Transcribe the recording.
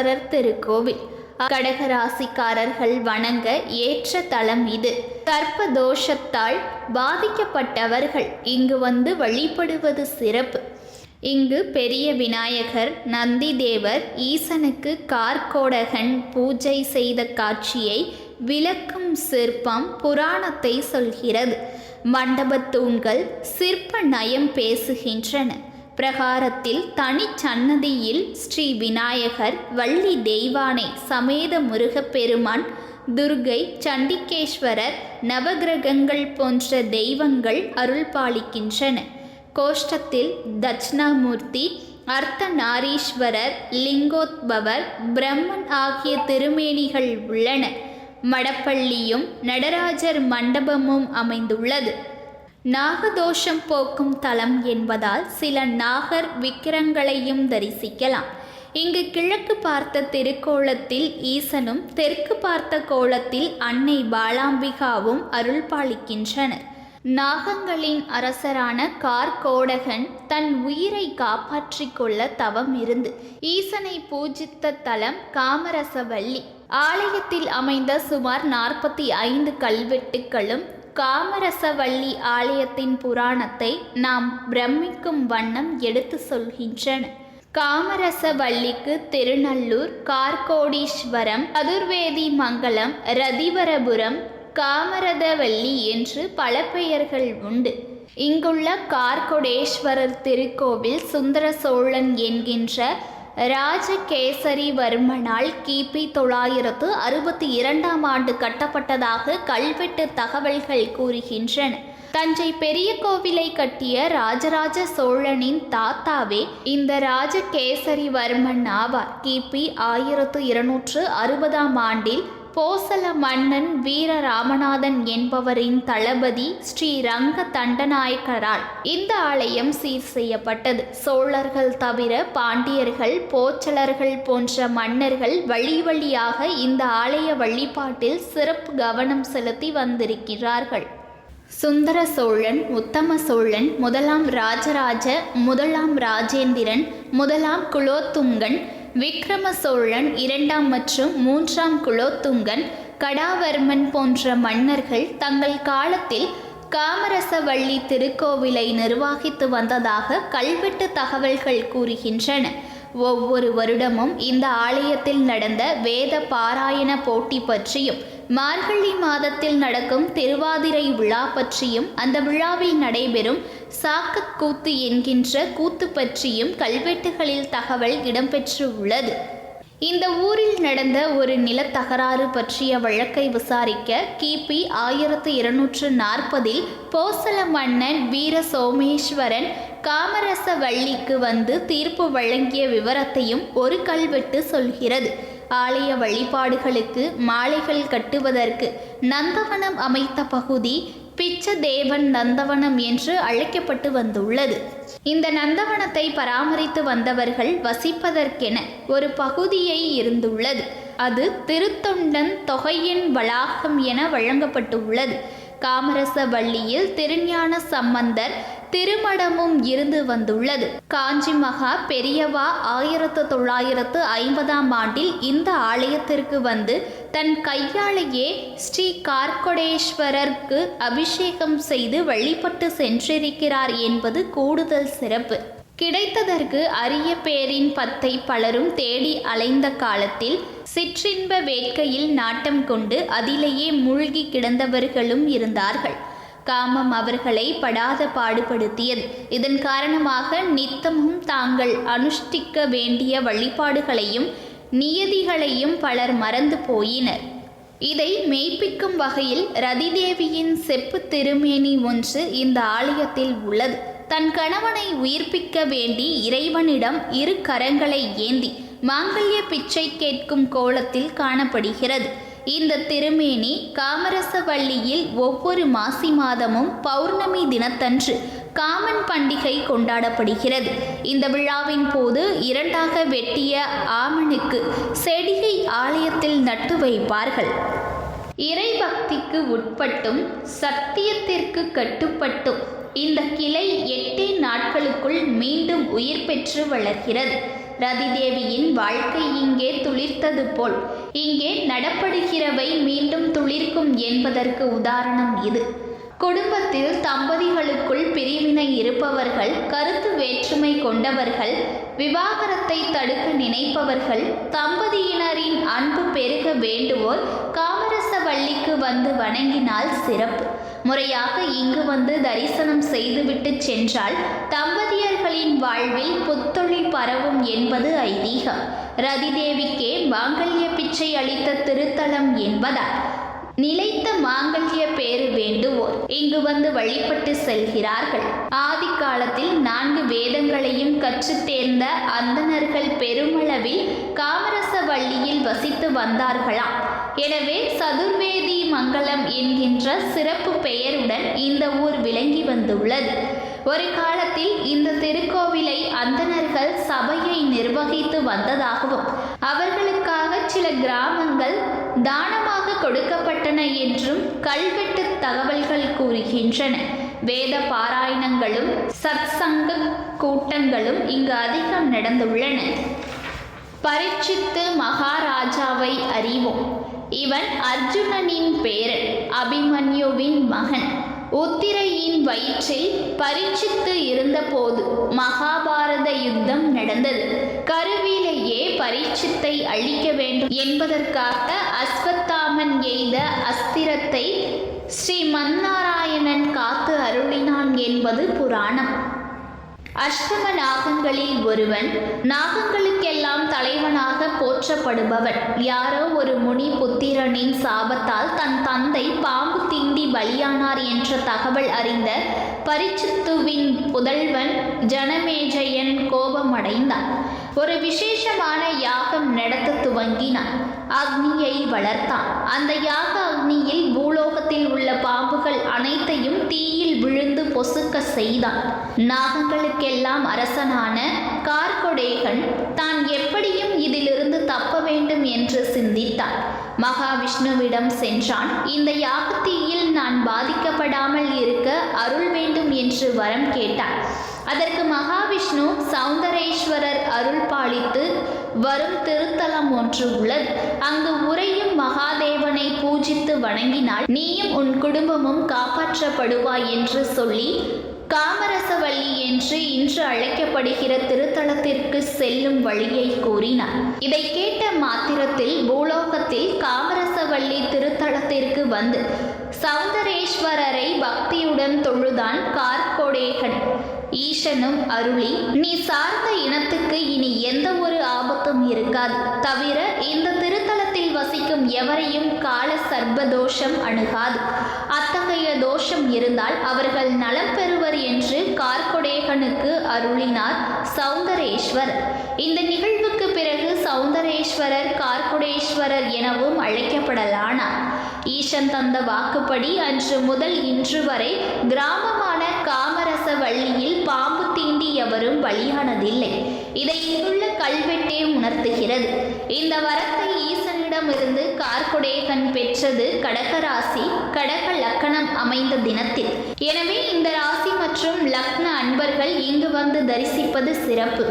கடகடேஸ்வரர் திருக்கோவில். கடகராசிக்காரர்கள் வணங்க ஏற்ற தலம் இது. கர்ப்ப தோஷத்தால் பாதிக்கப்பட்டவர்கள் இங்கு வந்து வழிபடுவது சிறப்பு. இங்கு பெரிய விநாயகர் நந்தி தேவர் ஈசனுக்கு கார்கோடகன் பூஜை செய்த காட்சியை விளக்கும் சிற்பம் புராணத்தை சொல்கிறது. மண்டப தூண்கள் சிற்ப நயம் பேசுகின்றன. பிரகாரத்தில் தனிச்சன்னதியில் ஸ்ரீ விநாயகர் வள்ளி தெய்வானை சமேத முருகப்பெருமான் துர்கை சண்டிகேஸ்வரர் நவகிரகங்கள் போன்ற தெய்வங்கள் அருள்பாலிக்கின்றன. கோஷ்டத்தில் தட்சிணாமூர்த்தி அர்த்தநாரீஸ்வரர் லிங்கோத்பவர் பிரம்மன் ஆகிய திருமேனிகள் உள்ளன. மடப்பள்ளியும் நடராஜர் மண்டபமும் அமைந்துள்ளது. நாகதோஷம் போக்கும் தலம் என்பதால் சில நாகர் விக்கிரங்களையும் தரிசிக்கலாம். இங்கு கிழக்கு பார்த்த திருக்கோலத்தில் ஈசனும் தெற்கு பார்த்த கோலத்தில் அன்னை பாலாம்பிகாவும் அருள் பாலிக்கின்றனர் நாகங்களின் அரசரான கார்கோடகன் தன் உயிரை காப்பாற்றிக் கொள்ள தவம் இருந்து ஈசனை பூஜித்த தலம் காமரசவள்ளி ஆலயத்தில் அமைந்த சுமார் நாற்பத்தி ஐந்து கல்வெட்டுகளும் காமரசவள்ளி ஆலயத்தின் புராணத்தை நாம் பிரமிக்கும் வண்ணம் எடுத்து சொல்கின்றன. காமரசவள்ளிக்கு திருநள்ளூர் கார்கோடீஸ்வரம் சதுர்வேதி மங்கலம் ரதிவரபுரம் காமரதவள்ளி என்று பல பெயர்கள் உண்டு. இங்குள்ள கார்கோடேஸ்வரர் திருக்கோவில் சுந்தர சோழன் என்கின்ற ராஜகேசரிவர்மனால் கிபி தொள்ளாயிரத்து அறுபத்தி இரண்டாம் ஆண்டு கட்டப்பட்டதாக கல்வெட்டு தகவல்கள் கூறுகின்றன. தஞ்சை பெரிய கோவிலை கட்டிய ராஜராஜ சோழனின் தாத்தாவே இந்த ராஜகேசரிவர்மன் ஆவார். கிபி ஆயிரத்து இருநூற்று அறுபதாம் ஆண்டில் போசல மன்னன் வீர ராமநாதன் என்பவரின் தளபதி ஸ்ரீ ரங்க தண்டநாயக்கரால் இந்த ஆலயம் சீர் செய்யப்பட்டது. சோழர்கள் தவிர பாண்டியர்கள் போச்சலர்கள் போன்ற மன்னர்கள் வழி வழியாக இந்த ஆலய வழிபாட்டில் சிறப்பு கவனம் செலுத்தி வந்திருக்கிறார்கள். சுந்தர சோழன் உத்தம சோழன் முதலாம் ராஜராஜ முதலாம் ராஜேந்திரன் முதலாம் குலோத்துங்கன் விக்ரம சோழன் இரண்டாம் மற்றும் மூன்றாம் குலோத்துங்கன் கடாவர்மன் போன்ற மன்னர்கள் தங்கள் காலத்தில் காமரசவள்ளி திருக்கோவிலை நிர்வகித்து வந்ததாக கல்வெட்டு தகவல்கள் கூறுகின்றன. ஒவ்வொரு வருடமும் இந்த ஆலயத்தில் நடந்த வேத பாராயண போட்டி பற்றியும் மார்கழி மாதத்தில் நடக்கும் திருவாதிரை விழா பற்றியும் அந்த விழாவில் நடைபெறும் சாக்கக் கூத்து என்கின்ற கூத்து பற்றியும் கல்வெட்டுகளில் தகவல் இடம்பெற்று உள்ளது இந்த ஊரில் நடந்த ஒரு நிலத்தகராறு பற்றிய வழக்கை விசாரிக்க கிபி ஆயிரத்து இருநூற்று நாற்பதில் போசல மன்னன் வீர சோமேஸ்வரன் காமரச வள்ளிக்கு வந்து தீர்ப்பு வழங்கிய விவரத்தையும் ஒரு கல்வெட்டு சொல்கிறது. ஆலய வழிபாடுகளுக்கு மாலைகள் கட்டுவதற்கு நந்தவனம் அமைத்த பகுதி பிச்சதேவன் நந்தவனம் என்று அழைக்கப்பட்டு வந்துள்ளது. இந்த நந்தவனத்தை பராமரித்து வந்தவர்கள் வசிப்பதற்கென ஒரு பகுதியை இருந்துள்ளது. அது திருத்தொண்டன் தொகையின் வளாகம் என வழங்கப்பட்டுள்ளது. காமரசவள்ளியில் திருஞான சம்பந்தர் திருமடமும் இருந்து வந்துள்ளது. காஞ்சி மகா பெரியவா ஆயிரத்து தொள்ளாயிரத்து ஐம்பதாம் ஆண்டில் இந்த ஆலயத்திற்கு வந்து தன் கையாலேயே ஸ்ரீ கார்கொடேஸ்வரருக்கு அபிஷேகம் செய்து வழிபட்டு சென்றிருக்கிறார் என்பது கூடுதல் சிறப்பு. கிடைத்ததற்கு அரிய பேரின் பத்தை பலரும் தேடி அலைந்த காலத்தில் சிற்றின்ப வேட்கையில் நாட்டம் கொண்டு அதிலேயே மூழ்கி கிடந்தவர்களும் இருந்தார்கள். காமம் அவர்களை படாத பாடுபடுத்தியது. இதன் காரணமாக நித்தமும் தாங்கள் அனுஷ்டிக்க வேண்டிய வழிபாடுகளையும் நியதிகளையும் பலர் மறந்து போயினர். இதை மெய்ப்பிக்கும் வகையில் ரதிதேவியின் செப்பு திருமேனி ஒன்று இந்த ஆலயத்தில் உள்ளது. தன் கணவனை உயிர்ப்பிக்க வேண்டி இறைவனிடம் இரு கரங்களை ஏந்தி மாங்கல்ய பிச்சை கேட்கும் கோலத்தில் காணப்படுகிறது. இந்த திருமேனி காமரசவள்ளியில் ஒவ்வொரு மாசி மாதமும் பௌர்ணமி தினத்தன்று காமன் பண்டிகை கொண்டாடப்படுகிறது. இந்த விழாவின் போது இரண்டாக வெட்டிய ஆமனுக்கு செடியை ஆலயத்தில் நட்டு வைப்பார்கள். இறைபக்திக்கு உட்பட்டும் சத்தியத்திற்கு கட்டுப்பட்டும் இந்த கிளை எட்டே நாட்களுக்குள் மீண்டும் உயிர் பெற்று வளர்கிறது. ரதிதேவியின் வாழ்க்கை இங்கே துளிர்த்தது போல். இங்கே நடப்படுகிறவை மீண்டும் துளிர்க்கும் என்பதற்கு உதாரணம் இது. குடும்பத்தில் தம்பதிகளுக்குள் பிரிவினை இருப்பவர்கள் கருத்து வேற்றுமை கொண்டவர்கள் விவாகரத்தை தடுக்க நினைப்பவர்கள் தம்பதியினரின் அன்பு பெருக வேண்டுவோர் காமரசவள்ளிக்கு வந்து வணங்கினால் சிறப்பு. முறையாக இங்கு வந்து தரிசனம் செய்துவிட்டு சென்றால் தம்பதியர்களின் வாழ்வில் புத்தொழி பரவும் என்பது ஐதீகம். ரதிதேவிக்கே மாங்கல்ய பிச்சை அளித்த திருத்தலம் என்பதால் நிலைத்த மாங்கல்ய பேறு வேண்டுவோர் இங்கு வந்து வழிபட்டு செல்கிறார்கள். ஆதி காலத்தில் நான்கு வேதங்களையும் கற்றுத் தேர்ந்த அந்தணர்கள் பெருமளவில் காமரசவள்ளியில் வசித்து வந்தார்களாம். எனவே சதுர்வேதி மங்கலம் என்கின்ற சிறப்பு பெயருடன் இந்த ஊர் விளங்கி வந்துள்ளது. ஒரு காலத்தில் இந்த திருக்கோவிலை அந்தணர்கள் சபையை நிர்வகித்து வந்ததாகவும் அவர்களுக்காக சில கிராமங்கள் தானமாக கொடுக்கப்பட்டன என்றும் கல்வெட்டு தகவல்கள் கூறுகின்றன. வேத பாராயணங்களும் சத்சங்க கூட்டங்களும் இங்கு அதிகம் நடந்துள்ளன. பரீட்சித்து மகாராஜாவை அறிவோம். இவன் அர்ஜுனனின் பேரன் அபிமன்யுவின் மகன். உத்திரையின் வயிற்றில் பரீட்சித்து இருந்தபோது மகாபாரத யுத்தம் நடந்தது. கருவிலேயே பரீட்சித்தை அழிக்க வேண்டும் என்பதற்காக அஸ்வத்தாமன் எய்த அஸ்திரத்தை ஸ்ரீ மன்னாராயணன் காத்து அருளினான் என்பது புராணம். அஷ்டம நாகங்களில் ஒருவன் நாகங்களுக்கெல்லாம் தலைவனாக போற்றப்படுபவன். யாரோ ஒரு முனி புத்திரனின் சாபத்தால் தன் தந்தை பாம்பு தீண்டி பலியானார் என்ற தகவல் அறிந்த பரிச்சித்துவின் புதல்வன் ஜனமேஜயன் கோபமடைந்தான். ஒரு விசேஷமான யாகம் நடத்த துவங்கினான். அக்னியை வளர்த்தான். அந்த யாக அக்னியில் பூலோகத்தில் உள்ள பாம்புகள் அனைத்தையும் தீயில் விழுந்து பொசுக்க செய்தான். நாகங்களுக்கெல்லாம் அரசனான கார்கொடேகன் தான் எப்படியும் இதிலிருந்து தப்ப வேண்டும் என்று சிந்தித்தான் மகாவிஷ்ணுவிடம் சென்றான் இந்த யாகத்தீயில் நான் பாதிக்கப்படாமல் இருக்க அருள் வேண்டும் என்று வரம் கேட்டான் அதற்கு மகாவிஷ்ணு சௌந்தரேஸ்வரர் அருள் பாலித்து வரும் திருத்தலம் ஒன்று உள்ளது. அங்கு உறையும் மகாதேவனை பூஜித்து வணங்கினால் நீயும் உன் குடும்பமும் காப்பாற்றப்படுவாய் என்று சொல்லி காமரசவள்ளி என்று இன்று அழைக்கப்படுகிற திருத்தலத்திற்கு செல்லும் வழியை கூறினார். இதை கேட்ட மாத்திரத்தில் பூலோகத்தில் காமரசவள்ளி திருத்தலத்திற்கு வந்து சௌந்தரேஸ்வரரை பக்தியுடன் தொழுதான் கார்கோடேகன் ஈசனும் அருளி நீ சார்ந்த இனத்துக்கு இனி எந்த ஒரு ஆபத்தும் இருக்காது. தவிர இந்த திருத்தலத்தில் வசிக்கும் எவரையும் கால சர்ப தோஷம் அணுகாது. அத்தகைய தோஷம் இருந்தால் அவர்கள் நலம் பெறுவர் என்று கார்கொடேகனுக்கு அருளினார் சௌந்தரேஸ்வர். இந்த நிகழ்வுக்கு பிறகு சௌந்தரேஸ்வரர் கார்குடேஸ்வரர் எனவும் அழைக்கப்படலானார் ஈசன் தந்த வாக்குப்படி அன்று முதல் இன்று வரை கிராமமான காமரச வள்ளியில் பாம்பு தீண்டி எவரும் பலியானதில்லை இதை இங்குள்ள கல்வெட்டே உணர்த்துகிறது. இந்த வரத்தை ஈசனிடமிருந்து கார்குடேகன் பெற்றது கடகராசி கடக லக்கணம் அமைந்த தினத்தில். எனவே இந்த ராசி மற்றும் லக்ன அன்பர்கள் இங்கு வந்து தரிசிப்பது சிறப்பு.